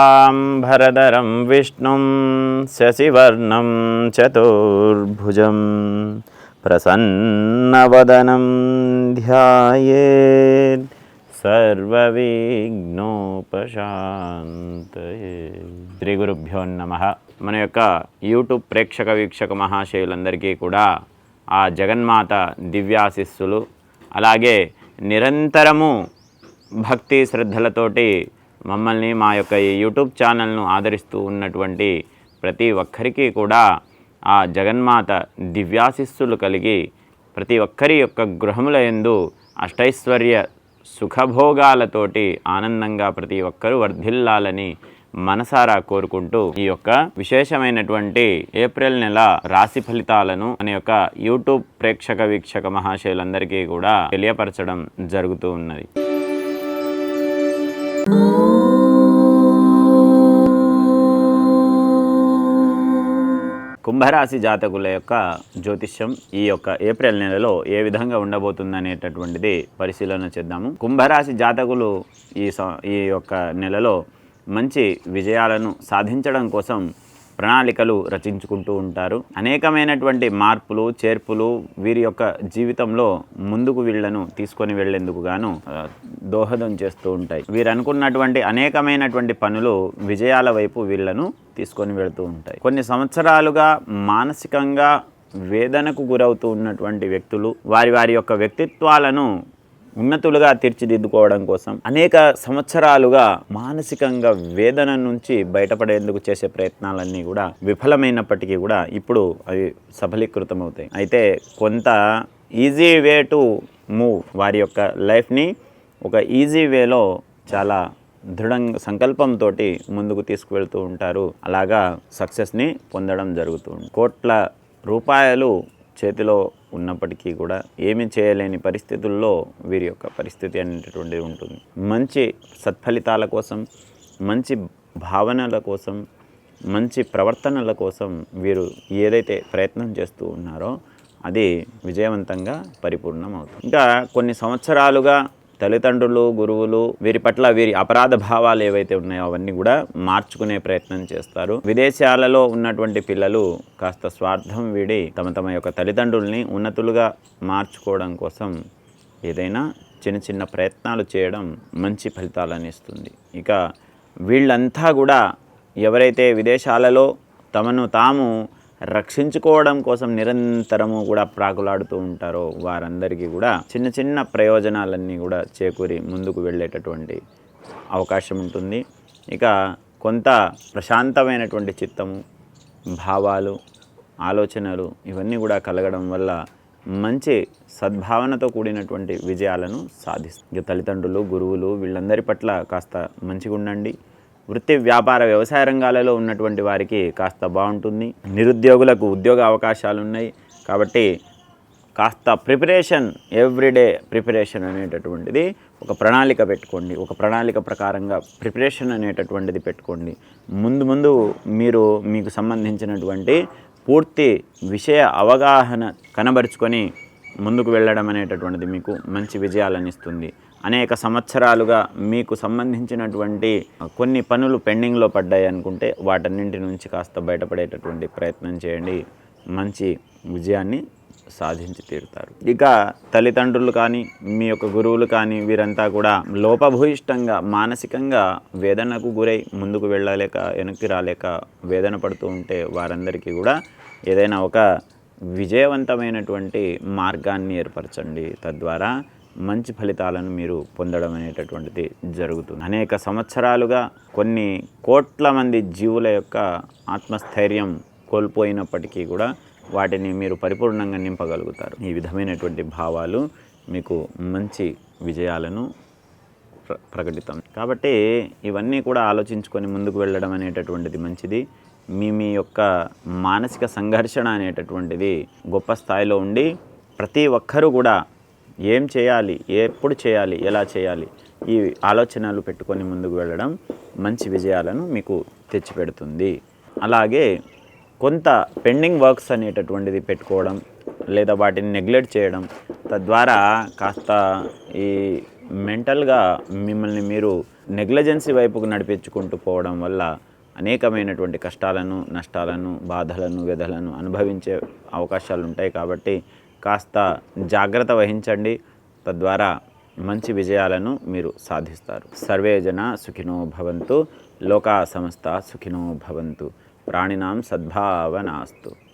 शुक्लाम्भरधरं विष्णुं शशिवर्णं चतुर्भुजं प्रसन्नवदनं ध्यायेत् సర్వవిఘ్నోపశాంతయే శ్రీ గురుభ్యో నమ మన యొక్క యూట్యూబ్ ప్రేక్షక వీక్షక మహాశయులందరికీ కూడా ఆ జగన్మాత దివ్యాశిస్సులు అలాగే నిరంతరము భక్తి శ్రద్ధలతోటి మమ్మల్ని మా యొక్క ఈ యూట్యూబ్ ఛానల్ను ఆదరిస్తూ ఉన్నటువంటి ప్రతి ఒక్కరికి కూడా ఆ జగన్మాత దివ్యాశిస్సులు కలిగి ప్రతి ఒక్కరి యొక్క గృహముల యందు అష్టైశ్వర్య సుఖభోగాలతోటి ఆనందంగా ప్రతి ఒక్కరూ వర్ధిల్లాలని మనసారా కోరుకుంటూ ఈ యొక్క విశేషమైనటువంటి ఏప్రిల్ నెల రాశి ఫలితాలను మన యొక్క యూట్యూబ్ ప్రేక్షక వీక్షక మహాశయులందరికీ కూడా తెలియపరచడం జరుగుతూ ఉన్నది. కుంభరాశి జాతకుల యొక్క జ్యోతిష్యం ఈ యొక్క ఏప్రిల్ నెలలో ఏ విధంగా ఉండబోతుంది అనేటటువంటిది పరిశీలన చేద్దాము. కుంభరాశి జాతకులు ఈ ఈ యొక్క నెలలో మంచి విజయాలను సాధించడం కోసం ప్రణాళికలు రచించుకుంటూ ఉంటారు. అనేకమైనటువంటి మార్పులు చేర్పులు వీరి యొక్క జీవితంలో ముందుకు వీళ్ళను తీసుకొని వెళ్ళేందుకు గాను దోహదం చేస్తూ ఉంటాయి. వీరు అనుకున్నటువంటి అనేకమైనటువంటి పనులు విజయాల వైపు వీళ్ళను తీసుకొని వెళుతూ ఉంటాయి. కొన్ని సంవత్సరాలుగా మానసికంగా వేదనకు గురవుతూ ఉన్నటువంటి వ్యక్తులు వారి వారి యొక్క వ్యక్తిత్వాలను ఉన్నతులుగా తీర్చిదిద్దుకోవడం కోసం అనేక సంవత్సరాలుగా మానసికంగా వేదన నుంచి బయటపడేందుకు చేసే ప్రయత్నాలన్నీ కూడా విఫలమైనప్పటికీ కూడా ఇప్పుడు అవి సఫలీకృతమవుతాయి. అయితే కొంత ఈజీ వే టు మూవ్ వారి యొక్క లైఫ్ని ఒక ఈజీ వేలో చాలా దృఢంగా సంకల్పంతో ముందుకు తీసుకువెళ్తూ ఉంటారు. అలాగా సక్సెస్ని పొందడం జరుగుతుంది కోట్ల రూపాయలు చేతిలో ఉన్నప్పటికీ కూడా ఏమి చేయలేని పరిస్థితుల్లో వీరి యొక్క పరిస్థితి అనేటటువంటిది ఉంటుంది. మంచి సత్ఫలితాల కోసం మంచి భావనల కోసం మంచి ప్రవర్తనల కోసం వీరు ఏదైతే ప్రయత్నం చేస్తూ ఉన్నారో అది విజయవంతంగా పరిపూర్ణం అవుతుంది ఇంకా కొన్ని సంవత్సరాలుగా తల్లిదండ్రులు గురువులు వీరి పట్ల వీరి అపరాధ భావాలు ఏవైతే ఉన్నాయో అవన్నీ కూడా మార్చుకునే ప్రయత్నం చేస్తారు. విదేశాలలో ఉన్నటువంటి పిల్లలు కాస్త స్వార్థం వీడి తమ తమ యొక్క తల్లిదండ్రుల్ని ఉన్నతులుగా మార్చుకోవడం కోసం ఏదైనా చిన్న చిన్న ప్రయత్నాలు చేయడం మంచి ఫలితాలను ఇస్తుంది. ఇక వీళ్ళంతా కూడా ఎవరైతే విదేశాలలో తమను తాము రక్షించుకోవడం కోసం నిరంతరము కూడా ప్రాకులాడుతూ ఉంటారో వారందరికీ కూడా చిన్న చిన్న ప్రయోజనాలన్నీ కూడా చేకూరి ముందుకు వెళ్ళేటటువంటి అవకాశం ఉంటుంది. ఇక కొంత ప్రశాంతమైనటువంటి చిత్తము భావాలు ఆలోచనలు ఇవన్నీ కూడా కలగడం వల్ల మంచి సద్భావనతో కూడినటువంటి విజయాలను సాధిస్తుంది ఇక తల్లిదండ్రులు గురువులు వీళ్ళందరి పట్ల కాస్త మంచిగా ఉండండి వృత్తి వ్యాపార వ్యవసాయ రంగాలలో ఉన్నటువంటి వారికి కాస్త బాగుంటుంది. నిరుద్యోగులకు ఉద్యోగ అవకాశాలు ఉన్నాయి. కాబట్టి కాస్త ప్రిపరేషన్ ఎవ్రీడే ప్రిపరేషన్ అనేటటువంటిది ఒక ప్రణాళిక పెట్టుకోండి. ఒక ప్రణాళిక ప్రకారంగా ప్రిపరేషన్ అనేటటువంటిది పెట్టుకోండి. ముందు ముందు మీరు మీకు సంబంధించినటువంటి పూర్తి విషయ అవగాహన కనబరుచుకొని ముందుకు వెళ్ళడం అనేటటువంటిది మీకు మంచి విజయాలను ఇస్తుంది. అనేక సంవత్సరాలుగా మీకు సంబంధించినటువంటి కొన్ని పనులు పెండింగ్లో పడ్డాయి అనుకుంటే వాటన్నింటి నుంచి కాస్త బయటపడేటటువంటి ప్రయత్నం చేయండి. మంచి విజయాన్ని సాధించి తీరుతారు. ఇక తల్లిదండ్రులు కానీ మీ యొక్క గురువులు కానీ వీరంతా కూడా లోపభూయిష్టంగా మానసికంగా వేదనకు గురై ముందుకు వెళ్ళలేక వెనక్కి రాలేక వేదన పడుతూ ఉంటే వారందరికీ కూడా ఏదైనా ఒక విజయవంతమైనటువంటి మార్గాన్ని ఏర్పరచండి. తద్వారా మంచి ఫలితాలను మీరు పొందడం అనేటటువంటిది జరుగుతుంది. అనేక సంవత్సరాలుగా కొన్ని కోట్ల మంది జీవుల యొక్క ఆత్మస్థైర్యం కోల్పోయినప్పటికీ కూడా వాటిని మీరు పరిపూర్ణంగా నింపగలుగుతారు. ఈ విధమైనటువంటి భావాలు మీకు మంచి విజయాలను ప్ర ప్రకటితం. కాబట్టి ఇవన్నీ కూడా ఆలోచించుకొని ముందుకు వెళ్ళడం అనేటటువంటిది మంచిది. మీ మీ యొక్క మానసిక సంఘర్షణ అనేటటువంటిది గొప్ప స్థాయిలో ఉండి ప్రతి ఒక్కరూ కూడా ఏం చేయాలి ఎప్పుడు చేయాలి ఎలా చేయాలి ఈ ఆలోచనలు పెట్టుకొని ముందుకు వెళ్ళడం మంచి విజయాలను మీకు తెచ్చిపెడుతుంది. అలాగే కొంత పెండింగ్ వర్క్స్ అనేటటువంటిది పెట్టుకోవడం లేదా వాటిని నెగ్లెక్ట్ చేయడం తద్వారా కాస్త ఈ మెంటల్గా మిమ్మల్ని మీరు నెగ్లజెన్సీ వైపుకు నడిపించుకుంటూ పోవడం వల్ల అనేకమైనటువంటి కష్టాలను నష్టాలను బాధలను వ్యధలను అనుభవించే అవకాశాలు ఉంటాయి కాబట్టి కాస్త జాగ్రత్త వహించండి. తద్వారా మంచి విజయాలను మీరు సాధిస్తారు. సర్వే జన సుఖినో భవంతు. లోకా సంస్థ సుఖినో భవంతు. ప్రాణినాం సద్భావనాస్తు.